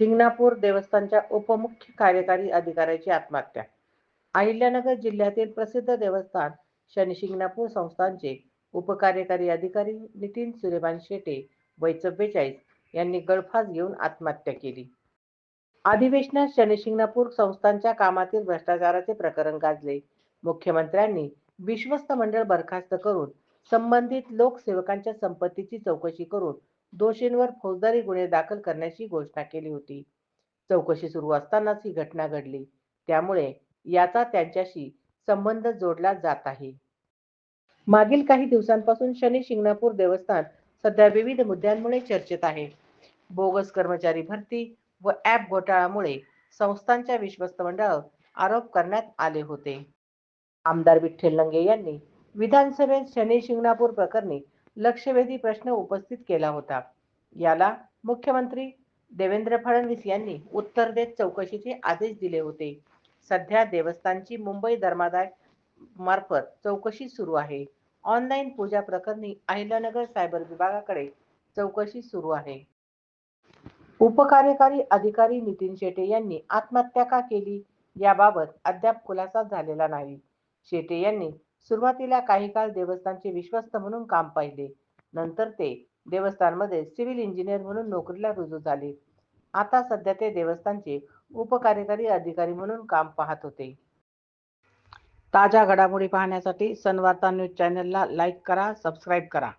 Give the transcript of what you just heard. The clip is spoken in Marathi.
शिंगणापूर देवस्थानच्या उपमुख्य कार्यकारी अधिकाऱ्याची आत्महत्या. अहिल्यानगर जिल्ह्यातील प्रसिद्ध देवस्थान शनी शिंगणापूर संस्थानचे उपकार्यकारी अधिकारी नितीन सूर्यभान शेटे वय चव्वेचाळीस यांनी गळफास घेऊन आत्महत्या केली. अधिवेशनात शनी शिंगणापूर संस्थानच्या कामातील भ्रष्टाचाराचे प्रकरण गाजले. मुख्यमंत्र्यांनी विश्वस्त मंडळ बरखास्त करून संबंधित लोकसेवकांच्या संपत्तीची चौकशी करून दोषींवर फौजदारी गुन्हे दाखल करण्याची घोषणा केली होती. चौकशी सुरू असतानाच ही घटना घडली. त्यामुळे याचा त्यांच्याशी संबंध जोडला जात आहे. मागील काही दिवसांपासून शनी शिंगणापूर देवस्थान सध्या विविध मुद्द्यांमुळे चर्चेत आहे. बोगस कर्मचारी भरती व ॲप घोटाळ्यामुळे संस्थांच्या विश्वस्त मंडळावर आरोप करण्यात आले होते. आमदार विठ्ठल लंगे यांनी विधानसभेत शनी शिंगणापूर प्रकरणी लक्षवेधी प्रश्न उपस्थित केला होता. याला मुख्यमंत्री देवेंद्र फडणवीस यांनी उत्तर देत चौकशीचे आदेश दिले होते. सध्या देवस्थानची मुंबई धर्मादाय मार्फत चौकशी सुरू आहे. ऑनलाईन पूजा प्रकरणी अहिल्यानगर सायबर विभागाकडे चौकशी सुरू आहे. उपकार्यकारी अधिकारी नितीन शेटे यांनी आत्महत्या का केली? याबाबत अद्याप खुलासा झालेला नाही. शेटे यांनी सुरुवातीला काही काळ देवस्थानचे विश्वस्त म्हणून काम पाहिले. नंतर ते देवस्थानमध्ये सिव्हिल इंजिनियर म्हणून नोकरीला रुजू झाले. आता सध्या ते देवस्थानचे उपकार्यकारी अधिकारी म्हणून काम पाहत होते. ताज्या घडामोडी पाहण्यासाठी सनवार्ता न्यूज चॅनलला लाईक करा सबस्क्राईब करा.